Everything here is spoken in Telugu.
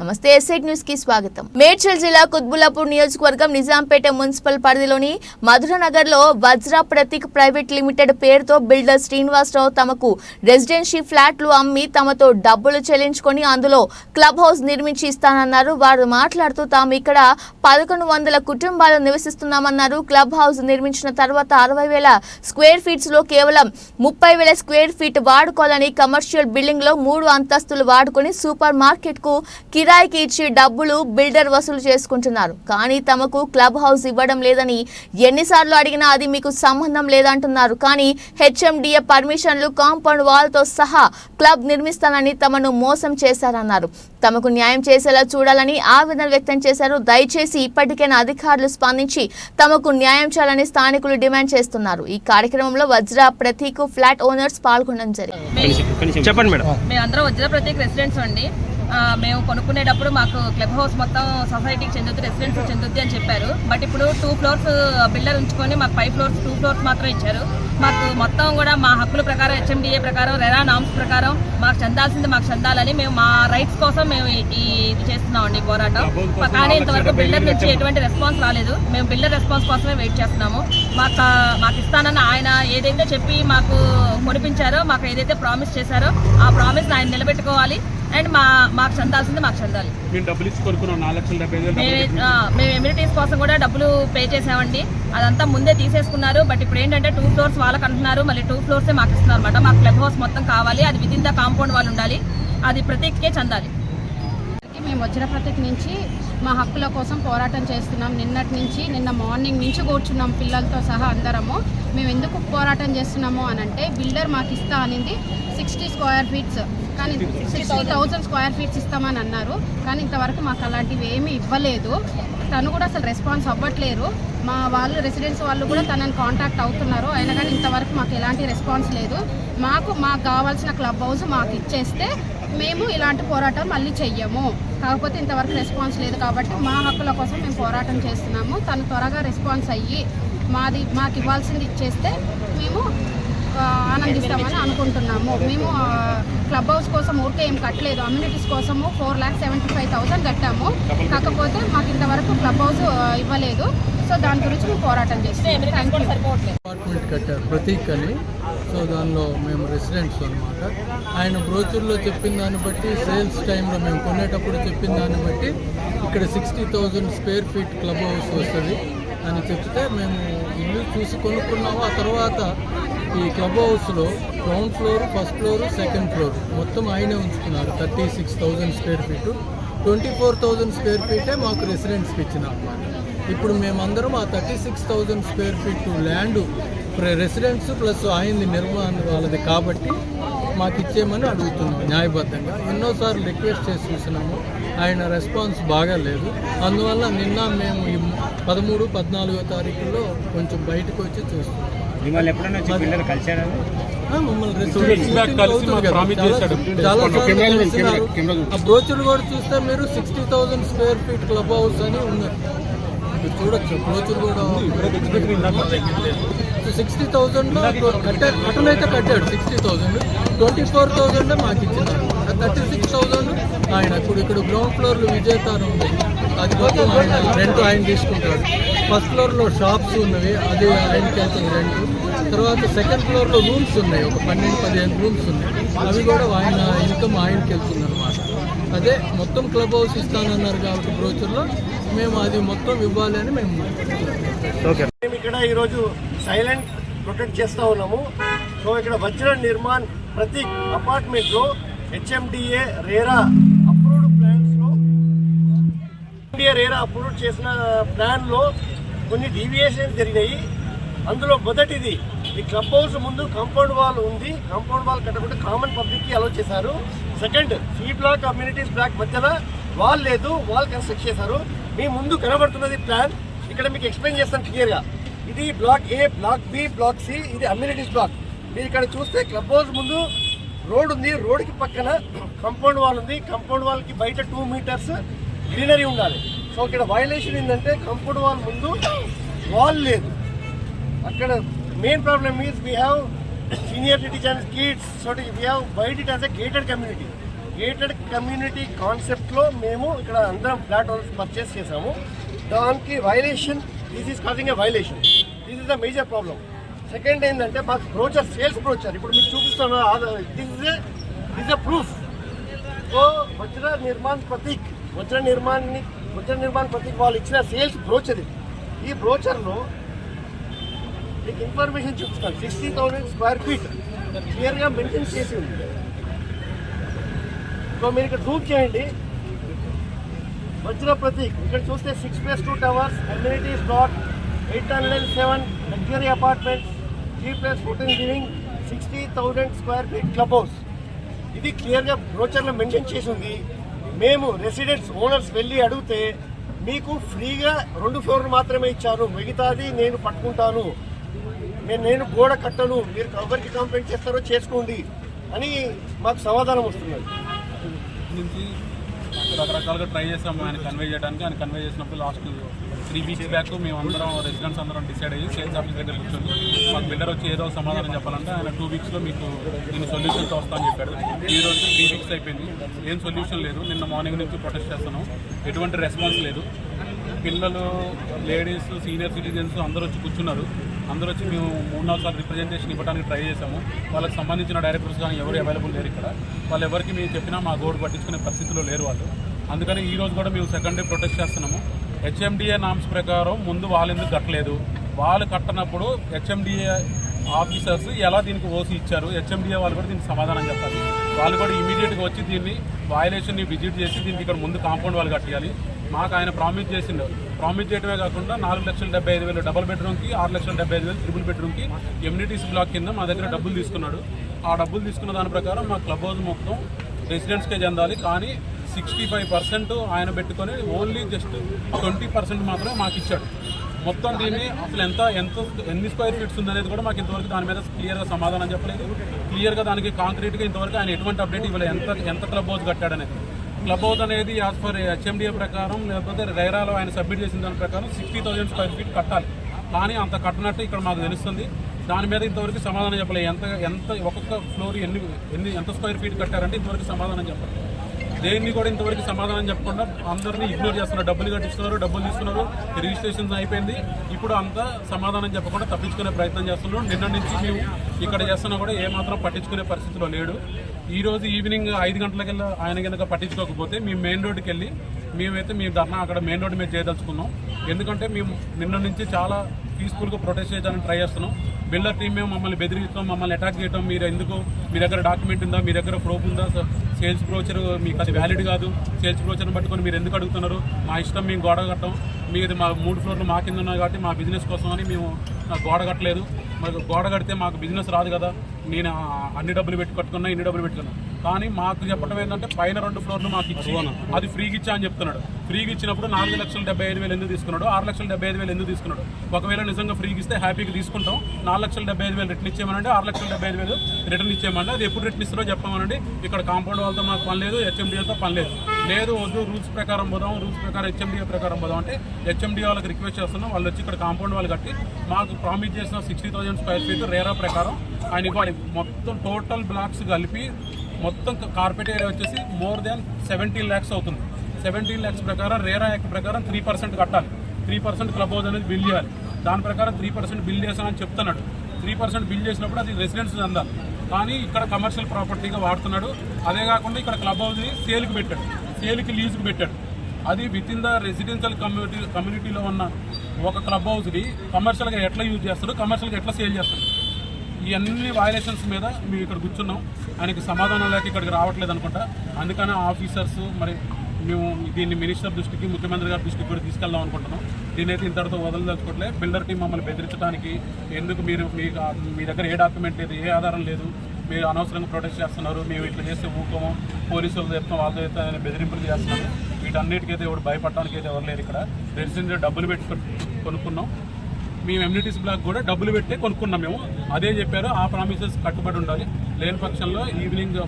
నమస్తే ఎస్ఐట్ న్యూస్కి స్వాగతం. మేడ్చల్ జిల్లా కుత్బుల్లాపూర్ నియోజకవర్గం నిజాంపేట మున్సిపల్ పరిధిలోని మధురనగర్లో వజ్రా ప్రతీక్ ప్రైవేట్ లిమిటెడ్ పేరుతో బిల్డర్ శ్రీనివాసరావు తమకు రెసిడెన్షీ ఫ్లాట్లు అమ్మి తమతో డబ్బులు చెల్లించుకొని అందులో క్లబ్ హౌస్ నిర్మించి ఇస్తానన్నారు వారు మాట్లాడుతూ తాము ఇక్కడ పదకొండు వందల కుటుంబాలు నివసిస్తున్నామన్నారు. క్లబ్ హౌస్ నిర్మించిన తర్వాత అరవై వేల స్క్వేర్ ఫీట్స్లో కేవలం ముప్పై వేల స్క్వేర్ ఫీట్ వాడుకోవాలని కమర్షియల్ బిల్డింగ్లో మూడు అంతస్తులు వాడుకొని సూపర్ మార్కెట్కు కిరాయికి ఇచ్చి డబ్బులు బిల్డర్ వసూలు చేసుకుంటున్నారు. కానీ తమకు క్లబ్ హౌస్ ఇవ్వడం లేదని ఎన్నిసార్లు అడిగినా అది మీకు సంబంధం లేదంటున్నారు. కానీ హెచ్ఎండిఏ పర్మిషన్లు కాంపౌండ్ వాల్తో సహా క్లబ్ నిర్మిస్తానని తమను మోసం చేశారన్నారు. తమకు న్యాయం చేసేలా చూడాలని ఆవేదన వ్యక్తం చేశారు. దయచేసి ఇప్పటికైనా అధికారులు స్పందించి తమకు న్యాయం చేయాలని స్థానికులు డిమాండ్ చేస్తున్నారు. ఈ కార్యక్రమంలో వజ్ర ప్రతీక్ ఫ్లాట్ ఓనర్స్ పాల్గొనడం జరిగింది. చెప్పండి మేడం. మేమందరం వజ్ర ప్రత్యేక రెసిడెంట్స్ అండి. మేము కొనుక్కునేటప్పుడు మాకు క్లబ్ హౌస్ మొత్తం సొసైటీకి చెందుద్ది రెసిడెన్స్ చెందుద్ది అని చెప్పారు. బట్ ఇప్పుడు టూ ఫ్లోర్స్ బిల్డర్ ఉంచుకొని మాకు ఫైవ్ ఫ్లోర్స్ టూ ఫ్లోర్స్ మాత్రం ఇచ్చారు. మాకు మొత్తం కూడా మా హక్కుల ప్రకారం హెచ్ఎండిఏ ప్రకారం రెరా నామ్స్ ప్రకారం మాకు చెందాల్సింది మాకు చెందాలని మేము మా రైట్స్ కోసం మేము ఈ- ఇది చేస్తున్నామండి పోరాటం. కానీ ఇంతవరకు బిల్డర్ నుంచి ఎటువంటి రెస్పాన్స్ రాలేదు. మేము బిల్డర్ రెస్పాన్స్ కోసమే వెయిట్ చేస్తున్నాము. మాకు మాకు ఇస్తానన్న ఆయన ఏదైతే చెప్పి మాకు కొనిపించారో మాకు ఏదైతే ప్రామిస్ చేశారో ఆ ప్రామిస్ ఆయన నిలబెట్టుకోవాలి. అండ్ మా మాకు చెందాల్సింది మాకు చెందాలి. మేము ఎమ్యూనిటీస్ కోసం కూడా డబ్బులు పే చేసామండి. అదంతా ముందే తీసేసుకున్నారు. బట్ ఇప్పుడు ఏంటంటే టూ ఫ్లోర్స్ వాళ్ళకి అంటున్నారు. మళ్ళీ టూ ఫ్లోర్సే మాకు ఇస్తున్నారు అనమాట మాకు క్లబ్ హౌస్ మొత్తం కావాలి. అది విదిన్ ద కాంపౌండ్ వాళ్ళు ఉండాలి. అది ప్రతీక్కే చెందాలి. మేము వజ్రప్రతిక్ నుంచి మా హక్కుల కోసం పోరాటం చేస్తున్నాం. నిన్నటి నుంచి నిన్న మార్నింగ్ నుంచి కూర్చున్నాం పిల్లలతో సహా అందరము. మేము ఎందుకు పోరాటం చేస్తున్నాము అని అంటే బిల్డర్ మాకు ఇస్తా అనింది సిక్స్టీ స్క్వేర్ ఫీట్స్ కానీ సిక్స్టీ థౌజండ్ స్క్వేర్ ఫీట్స్ ఇస్తామని అన్నారు. కానీ ఇంతవరకు మాకు అలాంటివి ఏమీ ఇవ్వలేదు. తను కూడా అసలు రెస్పాన్స్ అవ్వట్లేరు మా వాళ్ళు రెసిడెన్స్ వాళ్ళు కూడా తనని కాంటాక్ట్ అవుతున్నారు. అయినా కానీ ఇంతవరకు మాకు ఎలాంటి రెస్పాన్స్ లేదు. మాకు మాకు కావాల్సిన క్లబ్ హౌస్ మాకు ఇచ్చేస్తే మేము ఇలాంటి పోరాటం మళ్ళీ చెయ్యము. కాకపోతే ఇంతవరకు రెస్పాన్స్ లేదు కాబట్టి మా హక్కుల కోసం మేము పోరాటం చేస్తున్నాము. తను త్వరగా రెస్పాన్స్ అయ్యి మాది మాకు ఇవ్వాల్సింది ఇచ్చేస్తే మేము ఆనందిస్తామని అనుకుంటున్నాము. మేము క్లబ్ హౌస్ కోసం ఊరికే ఏం కట్టలేదు. అమ్యూనిటీస్ కోసము four lakh seventy five thousand కట్టాము. కాకపోతే మాకు ఇంతవరకు క్లబ్ హౌస్ ఇవ్వలేదు. సో దాని గురించి మేము పోరాటం అపార్ట్మెంట్ కట్టారు ప్రతీక్ అని సో దానిలో మేము రెసిడెంట్స్ అనమాట ఆయన బ్రోచర్లో చెప్పిన దాన్ని బట్టి సేల్స్ టైంలో మేము కొనేటప్పుడు చెప్పిన దాన్ని బట్టి ఇక్కడ sixty thousand square feet club house వస్తుంది అని చెప్తే మేము ఇల్లు చూసి కొనుక్కున్నాము. ఆ తర్వాత ఈ క్లబ్ హౌస్లో ground floor first floor second floor మొత్తం ఆయనే ఉంచుకున్నారు thirty six thousand square feet. Twenty four thousand square ఫీటే మాకు రెసిడెంట్స్కి ఇచ్చిన అనమాట ఇప్పుడు మేమందరం ఆ thirty six thousand square feet land residents plus ఆయనది నిర్మాణ వాళ్ళది కాబట్టి మాకు ఇచ్చేయమని అడుగుతున్నాం న్యాయబద్ధంగా. ఎన్నోసార్లు రిక్వెస్ట్ చేసి చూసినాము. ఆయన రెస్పాన్స్ బాగా లేదు అందువల్ల నిన్న మేము ఈ పదమూడు పద్నాలుగో తారీఖుల్లో కొంచెం బయటకు వచ్చి కలిసారా ఆ, బ్రోచర్ కూడా చూస్తే మీరు sixty thousand square feet club house అని ఉన్నారు. మీరు చూడొచ్చు. బ్రోచర్ కూడా సిక్స్టీ థౌసండ్ కట్టాడు కట్టన్ అయితే కట్టాడు sixty thousand twenty four thousand మాకు ఇచ్చినారు థర్టీ సిక్స్ థౌసండ్ ఆయన ఇప్పుడు ఇక్కడ గ్రౌండ్ ఫ్లోర్లో విజయతారం ఉంది. అది మొత్తం ఆయన రెంట్ ఆయన తీసుకుంటాడు. ఫస్ట్ ఫ్లోర్లో షాప్స్ ఉన్నవి అది ఆయనకి వెళ్తుంది రెంట్. తర్వాత సెకండ్ ఫ్లోర్లో రూమ్స్ ఉన్నాయి ఒక పన్నెండు పదిహేను రూమ్స్ ఉన్నాయి. అవి కూడా ఆయన ఇన్కమ్ ఆయనకి వెళ్తుంది అనమాట అదే మొత్తం క్లబ్ హౌస్ ఇస్తానన్నారు కాబట్టి బ్రోచర్లో మేము అది మొత్తం ఇవ్వాలి అని మేము ఓకే. మేము ఇక్కడ ఈరోజు సైలెంట్ ప్రొటెక్ట్ చేస్తూ ఉన్నాము. సో ఇక్కడ వజ్ర నిర్మాణ్ ప్రతి అపార్ట్మెంట్లో హెచ్ఎండిఏ రేరా అప్రూవ్డ్ ప్లాన్స్లో ఇండియా రేరా అప్రూవ్ చేసిన ప్లాన్లో కొన్ని డీవియేషన్స్ జరిగినాయి అందులో మొదటిది ఈ క్లబ్ హౌస్ ముందు కాంపౌండ్ వాల్ ఉంది. కాంపౌండ్ వాల్ కట్టకుండా కామన్ పబ్లిక్కి అలో చేశారు. Second C block communities block మధ్యన వాల్ లేదు వాల్ కన్స్ట్రక్ట్ చేశారు. మీ ముందు కనబడుతున్నది ప్లాన్. ఇక్కడ మీకు ఎక్స్ప్లెయిన్ చేస్తాను క్లియర్గా ఇది block A block B block C ఇది అమ్యూనిటీస్ బ్లాక్ మీరు ఇక్కడ చూస్తే క్లబ్ హౌస్ ముందు రోడ్ ఉంది. రోడ్కి పక్కన కంపౌండ్ వాల్ ఉంది. కంపౌండ్ వాల్కి బయట టూ మీటర్స్ గ్రీనరీ ఉండాలి. సో ఇక్కడ వయలేషన్ ఏంటంటే కంపౌండ్ వాల్ ముందు వాల్ లేదు. అక్కడ main problem is we have senior citizens kids so we have బయట it as a gated community gated community కాన్సెప్ట్లో మేము ఇక్కడ అందరం ఫ్లాట్ హౌస్ పర్చేస్ చేసాము. దానికి violation this is causing a violation this is the major problem second ఏంటంటే మాకు బ్రోచర్ సేల్స్ బ్రోచర్ ఇప్పుడు మీకు చూపిస్తున్న this is this a proof so Vajra Nirman Prateek వజ్ర నిర్మాణ్ని వజ్ర నిర్మాణ్ ప్రతీక్ వాళ్ళు ఇచ్చిన సేల్స్ బ్రోచర్ ఇది. ఈ బ్రోచర్లో మీకు ఇన్ఫర్మేషన్ చూపిస్తాను. సిక్స్టీ థౌసండ్ స్క్వేర్ ఫీట్ క్లియర్గా మెన్షన్ చేసి ఉంది. సో మీరు ఇక్కడ జూమ్ చేయండి. వజ్ర ప్రతీక్ ఇక్కడ చూస్తే six plus two towers amenities block eight hundred and seven luxury apartments three plus fourteen living sixty thousand square feet club house ఇది క్లియర్గా బ్రోచర్లో మెన్షన్ చేసి ఉంది మేము రెసిడెంట్స్ ఓనర్స్ వెళ్ళి అడిగితే మీకు ఫ్రీగా రెండు ఫ్లోర్లు మాత్రమే ఇచ్చారు. మిగతాది నేను పట్టుకుంటాను. నేను నేను గోడ కట్టను. మీరు ఎవరికి కంప్లైంట్ చేస్తారో చేసుకోండి అని మాకు సమాధానం వస్తున్నది. రకరకాలుగా ట్రై చేసాము. ఆయన కన్వే చేయడానికి ఆయన కన్వే చేసినప్పుడు లాస్ట్ త్రీ వీక్స్ బ్యాక్ మేము అందరం రెసిడెంట్స్ అందరం డిసైడ్ అయ్యి సేల్స్ ఆఫీస్ దగ్గర కూర్చొని మాకు బిల్డర్ వచ్చి ఏదో సమాధానం చెప్పాలంటే ఆయన టూ వీక్స్లో మీకు నేను సొల్యూషన్స్ వస్తాను చెప్పాడు. ఈ రోజు త్రీ వీక్స్ అయిపోయింది. ఏం సొల్యూషన్ లేదు. నిన్న మార్నింగ్ నుంచి ప్రొటెస్ట్ చేస్తున్నాం. ఎటువంటి రెస్పాన్స్ లేదు. పిల్లలు లేడీస్ సీనియర్ సిటిజన్స్ అందరూ వచ్చి కూర్చున్నారు. అందరూ వచ్చి మేము మూడు నాలుగు సార్లు రిప్రజెంటేషన్ ఇవ్వడానికి ట్రై చేసాము. వాళ్ళకి సంబంధించిన డైరెక్టర్స్ కానీ ఎవరు అవైలబుల్ లేరు ఇక్కడ. వాళ్ళు ఎవరికి మేము చెప్పినా మా గోడు పట్టించుకునే పరిస్థితిలో లేరు వాళ్ళు. అందుకని ఈరోజు కూడా మేము సెకండ్ డే ప్రొటెస్ట్ చేస్తున్నాము. హెచ్ఎండిఏ నామ్స్ ప్రకారం ముందు వాళ్ళు ఎందుకు కట్టలేదు? వాళ్ళు కట్టనప్పుడు హెచ్ఎండిఏ ఆఫీసర్స్ ఎలా దీనికి ఓసి ఇచ్చారు? హెచ్ఎండిఏ వాళ్ళు కూడా దీనికి సమాధానం చెప్పాలి. వాళ్ళు కూడా ఇమీడియట్గా వచ్చి దీన్ని వయలేషన్ని విజిట్ చేసి దీనికి ఇక్కడ ముందు కాంపౌండ్ వాళ్ళు కట్టాలి మాకు ఆయన ప్రామిస్ చేసిండు. ప్రామిస్ చేయడమే కాకుండా నాలుగు లక్షల డెబ్బై ఐదు వేలు డబల్ బెడ్రూమ్కి ఆరు లక్షల డెబ్బై ఐదు వేలు త్రిబుల్ బెడ్రూమ్కి ఎమ్యూనిటీస్ బ్లాక్ కింద మా దగ్గర డబ్బులు తీసుకున్నాడు. ఆ డబ్బులు తీసుకున్న దాని ప్రకారం మా క్లబ్ హౌస్ మొత్తం రెసిడెంట్స్కే చెందాలి. కానీ సిక్స్టీ ఫైవ్ పర్సెంట్ ఆయన పెట్టుకొని ఓన్లీ జస్ట్ ట్వంటీ పర్సెంట్ మాత్రమే మాకు ఇచ్చాడు మొత్తం దీన్ని అసలు ఎంత ఎంత ఎన్ని స్క్వేర్ ఫీట్స్ ఉందనేది కూడా మాకు ఇంతవరకు దాని మీద క్లియర్గా సమాధానం చెప్పలేదు. క్లియర్గా దానికి కాంక్రీట్గా ఇంతవరకు ఆయన ఎటువంటి అప్డేట్ ఇవ్వలేదు. ఎంత ఎంత క్లబ్ హౌస్ కట్టాడనేది. క్లబ్ హౌస్ అనేది యాజ్ పర్ హెచ్ఎండిఏ ప్రకారం లేకపోతే రైరాలో ఆయన సబ్మిట్ చేసిన దాని ప్రకారం సిక్స్టీ థౌసండ్ స్క్వేర్ ఫీట్ కట్టాలి. కానీ అంత కట్టినట్టు ఇక్కడ మాకు తెలుస్తుంది. దాని మీద ఇంతవరకు సమాధానం చెప్పలేదు. ఎంత ఎంత ఒక్కొక్క ఫ్లోర్ ఎన్ని ఎన్ని ఎంత స్క్వేర్ ఫీట్ కట్టారంటే ఇంతవరకు సమాధానం చెప్పలేదు. దేన్ని కూడా ఇంతవరకు సమాధానం చెప్పకుండా అందరినీ ఇగ్నోర్ చేస్తున్నారు. డబ్బులు కట్టిస్తున్నారు డబ్బులు తీసుకున్నారు. రిజిస్ట్రేషన్ అయిపోయింది. ఇప్పుడు అంతా సమాధానం చెప్పకుండా తప్పించుకునే ప్రయత్నం చేస్తున్నాం నిన్న నుంచి మేము ఇక్కడ చేస్తున్నా కూడా ఏమాత్రం పట్టించుకునే పరిస్థితిలో లేడు. ఈ రోజు ఈవినింగ్ ఐదు గంటలకెళ్ళి ఆయన కనుక పట్టించుకోకపోతే మేము మెయిన్ రోడ్డుకి వెళ్ళి మేమైతే మీ ధర్నా అక్కడ మెయిన్ రోడ్డు మీద చేయదలుచుకున్నాం. ఎందుకంటే మేము నిన్న నుంచి చాలా పీస్ఫుల్గా ప్రొటెస్ట్ చేయడానికి ట్రై చేస్తున్నాం. బిల్డర్ టీమ్ మేము మమ్మల్ని బెదిరిస్తాం మమ్మల్ని అటాక్ చేయడం మీరు ఎందుకు? మీ దగ్గర డాక్యుమెంట్ ఉందా? మీ దగ్గర ప్రూఫ్ ఉందా? సేల్స్ బ్రోచర్ మీకు అది వ్యాలిడ్ కాదు. సేల్స్ బ్రోచర్ని పట్టుకొని మీరు ఎందుకు అడుగుతున్నారు? మా ఇష్టం మేము గోడ కట్టం. మీది మా మూడు ఫ్లోర్లు మా కింద ఉన్నాయి కాబట్టి మా బిజినెస్ కోసం అని మేము గోడ కట్టలేదు. మరి గోడ కడితే మాకు బిజినెస్ రాదు కదా. నేను అన్ని డబ్బులు పెట్టి కట్టుకున్నా ఇన్ని డబ్బులు పెట్టుకున్నా. కానీ మాకు చెప్పడం ఏంటంటే పైన రెండు ఫ్లోర్లు మాకు ఇచ్చి అది ఫ్రీగా ఇచ్చా అని చెప్తున్నాడు. ఫ్రీగా ఇచ్చినప్పుడు నాలుగు లక్షల డెబ్బై ఐదు వేలు ఎందుకు తీసుకున్నాడు? ఆరు లక్షల డెబ్బై ఐదు వేలు ఎందుకు తీసుకున్నాడు? ఒకవేళ నిజంగా ఫ్రీగా ఇస్తే హ్యాపీగా తీసుకుంటాం. నాలుగు లక్షల డెబ్బై ఐదు వేలు రిటర్న్ ఇచ్చేయమనండి. ఆరు లక్షల డెబ్బై ఐదు వేలు రిటర్న్ ఇచ్చేయమండి. అది ఎప్పుడు రిటర్న్ ఇస్తారో చెప్పమనండి. ఇక్కడ కాంపౌండ్ వాళ్ళతో మాకు పని లేదు హెచ్ఎండిఏతో పని లేదు. లేదు వద్దు రూల్స్ ప్రకారం పోదాం రూల్స్ ప్రకారం హెచ్ఎండిఏ ప్రకారం పోదాం అంటే హెచ్ఎండిఏ వాళ్ళకి రిక్వెస్ట్ చేస్తున్నాం. వాళ్ళు వచ్చి ఇక్కడ కాంపౌండ్ వాళ్ళు కట్టి మాకు ప్రామిస్ చేసిన sixty thousand square feet RERA ప్రకారం ఆయన ఇవ్వాలి. మొత్తం టోటల్ బ్లాక్స్ కలిపి మొత్తం కార్పెట్ ఏరియా వచ్చేసి మోర్ దాన్ సెవెంటీన్ ల్యాక్స్ అవుతుంది. సెవెంటీన్ ల్యాక్స్ ప్రకారం రేరా యాక్ట్ ప్రకారం త్రీ పర్సెంట్ కట్టాలి. త్రీ పర్సెంట్ క్లబ్ హౌస్ అనేది బిల్ చేయాలి. దాని ప్రకారం త్రీ పర్సెంట్ బిల్ చేశానని చెప్తున్నాడు. త్రీ పర్సెంట్ బిల్ చేసినప్పుడు అది రెసిడెన్స్ అందాలి. కానీ ఇక్కడ కమర్షియల్ ప్రాపర్టీగా వాడుతున్నాడు. అదే కాకుండా ఇక్కడ క్లబ్ హౌస్ని సేల్కి పెట్టాడు. సేల్కి లీజుకి పెట్టాడు. అది with in the residential community కమ్యూనిటీలో ఉన్న ఒక క్లబ్ హౌస్ని కమర్షియల్గా ఎట్లా యూజ్ చేస్తాడు? కమర్షియల్గా ఎట్లా సేల్ చేస్తాడు? ఈ అన్ని వయలేషన్స్ మీద మేము ఇక్కడ కూర్చున్నాం. ఆయనకి సమాధానం లేక ఇక్కడికి రావట్లేదు అనుకుంటా. అందుకని ఆఫీసర్స్ మరి మేము దీన్ని మినిస్టర్ దృష్టికి ముఖ్యమంత్రి గారి దృష్టికి కూడా తీసుకెళ్దాం అనుకుంటున్నాం. దీని అయితే ఇంతటితో వదలదలుచుకోవట్లే. బిల్డర్ టీం మమ్మల్ని బెదిరించడానికి ఎందుకు మీరు మీకు మీ దగ్గర ఏ డాక్యుమెంట్ లేదు ఏ ఆధారం లేదు? మీరు అనవసరంగా ప్రొటెస్ట్ చేస్తున్నారు. మేము ఇట్లా చేస్తే ఊకోము పోలీసులు చెప్తాం వాళ్ళతో చెప్తాం బెదిరింపులు చేస్తున్నారు. వీటన్నిటికైతే ఎవరు భయపడటానికి అయితే ఎవరు లేరు ఇక్కడ. రెసిడెంట్ డబ్బులు పెట్టి కొనుక్కున్నాం. మేము ఎమ్యూనిటీస్ బ్లాక్ కూడా డబ్బులు పెట్టి కొనుక్కున్నాం మేము. అదే చెప్పారు ఆ ప్రామిసెస్ కట్టుబడి ఉండాలి. లేని పక్షంలో ఈవినింగ్